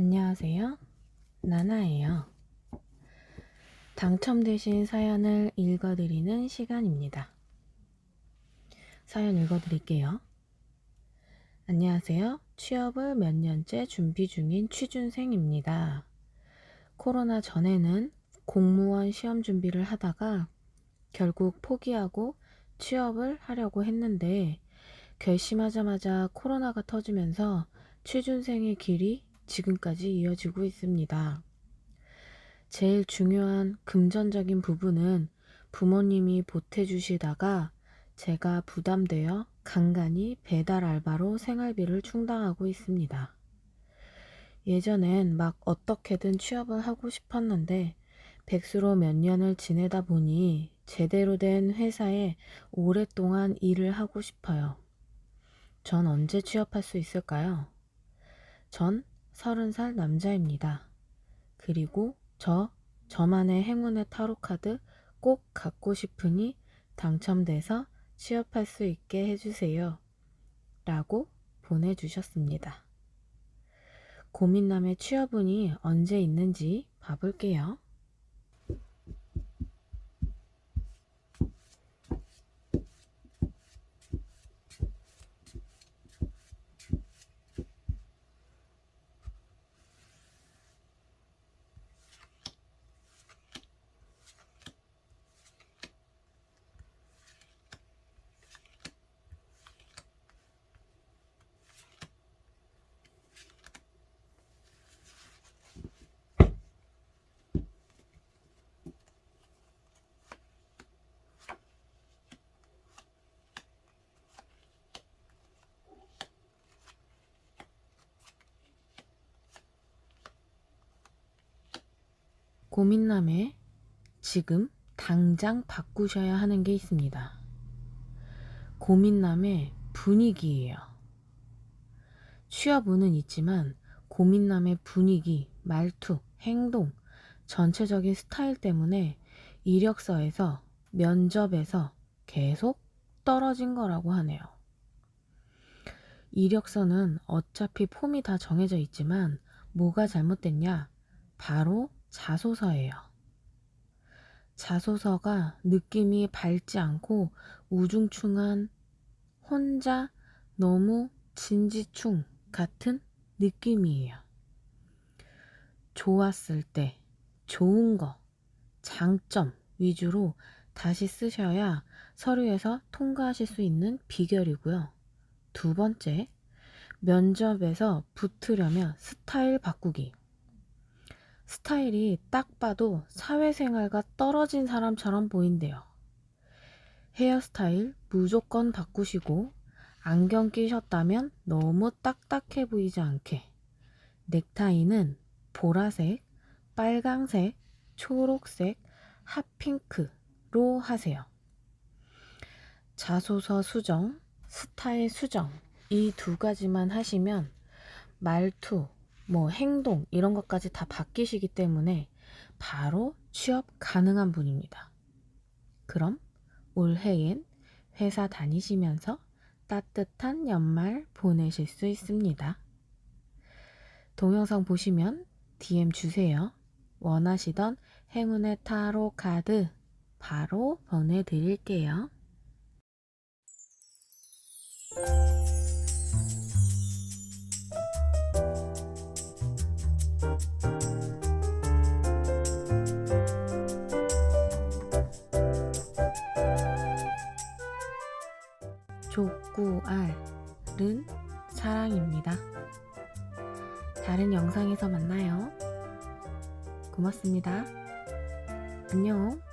안녕하세요. 나나예요. 당첨되신 사연을 읽어드리는 시간입니다. 사연 읽어드릴게요. 안녕하세요. 취업을 몇 년째 준비 중인 취준생입니다. 코로나 전에는 공무원 시험 준비를 하다가 결국 포기하고 취업을 하려고 했는데 결심하자마자 코로나가 터지면서 취준생의 길이 지금까지 이어지고 있습니다. 제일 중요한 금전적인 부분은 부모님이 보태주시다가 제가 부담되어 간간히 배달 알바로 생활비를 충당하고 있습니다. 예전엔 막 어떻게든 취업을 하고 싶었는데 백수로 몇 년을 지내다 보니 제대로 된 회사에 오랫동안 일을 하고 싶어요. 전 언제 취업할 수 있을까요? 전 서른 살 남자입니다. 그리고 저, 저만의 행운의 타로카드 꼭 갖고 싶으니 당첨돼서 취업할 수 있게 해주세요. 라고 보내주셨습니다. 고민남의 취업운이 언제 있는지 봐볼게요. 고민남에 지금 당장 바꾸셔야 하는 게 있습니다. 고민남의 분위기예요. 취업운은 있지만 고민남의 분위기, 말투, 행동, 전체적인 스타일 때문에 이력서에서 면접에서 계속 떨어진 거라고 하네요. 이력서는 어차피 폼이 다 정해져 있지만 뭐가 잘못됐냐? 바로 자소서예요. 자소서가 느낌이 밝지 않고 우중충한 혼자 너무 진지충 같은 느낌이에요. 좋았을 때 좋은 거, 장점 위주로 다시 쓰셔야 서류에서 통과하실 수 있는 비결이고요. 두 번째, 면접에서 붙으려면 스타일 바꾸기. 스타일이 딱 봐도 사회생활과 떨어진 사람처럼 보인대요. 헤어스타일 무조건 바꾸시고 안경 끼셨다면 너무 딱딱해 보이지 않게 넥타이는 보라색, 빨강색, 초록색, 핫핑크로 하세요. 자소서 수정, 스타일 수정 이 두 가지만 하시면 말투, 뭐 행동 이런 것까지 다 바뀌시기 때문에 바로 취업 가능한 분입니다. 그럼 올해엔 회사 다니시면서 따뜻한 연말 보내실 수 있습니다. 동영상 보시면 DM 주세요. 원하시던 행운의 타로 카드 바로 보내드릴게요. 족구알은 사랑입니다. 다른 영상에서 만나요. 고맙습니다. 안녕.